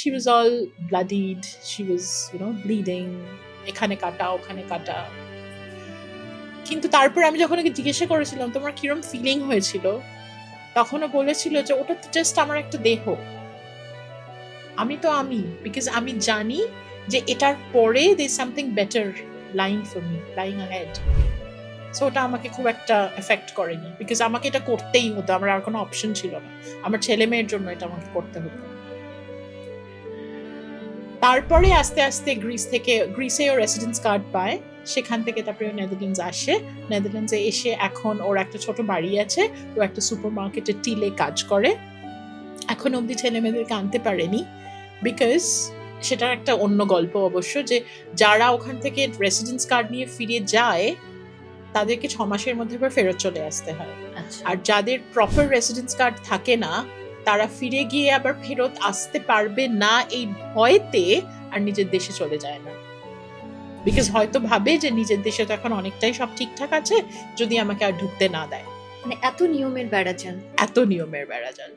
She was all bloodied she was you know bleeding এখানে কাটা, ওখানে কাটা। কিন্তু তারপর আমি যখন ওকে জিজ্ঞাসা করেছিলাম, তোমার কিরম ফিলিং হয়েছিল? তখনও বলেছিল যে, ওটা তো জাস্ট আমার একটা দেহ। আমি তো আমি বিকজ আমি জানি যে এটার পরে they something better line for me lying ahead so ওটা আমাকে খুব একটা এফেক্ট করেনি বিকজ আমাকে এটা করতেই হতো। আমার আর কোনো অপশন ছিল না। আমার ছেলে মেয়ের জন্য এটা আমাকে করতে হতো। তারপরে আস্তে আস্তে গ্রিস থেকে গ্রিসে ও রেসিডেন্স কার্ড পায়। সেখান থেকে তারপরে ও নেদারল্যান্ডস আসে নেদারল্যান্ডসে এসে এখন ওর একটা ছোট বাড়ি আছে। ও একটা সুপার মার্কেটে টিলে কাজ করে। এখন অবধি ছেলে মেয়েদেরকে আনতে পারেনি। বিকজ সেটার একটা অন্য গল্প অবশ্য যে যারা ওখান থেকে রেসিডেন্স কার্ড নিয়ে ফিরে যায় তাদেরকে ছ মাসের মধ্যে আবার ফেরত চলে আসতে হয়। আচ্ছা। আর যাদের প্রপার রেসিডেন্স কার্ড থাকে না তারা ফিরে গিয়ে আবার ফেরত আসতে পারবে না এই ভয়তে আর নিজের দেশে চলে যায় না। বিকজ হয়তো ভাবে যে নিজের দেশে তো এখন অনেকটাই সব ঠিকঠাক আছে যদি আমাকে আর ঢুকতে না দেয়। মানে এত নিয়মের বেড়া যান এত নিয়মের বেড়া জাল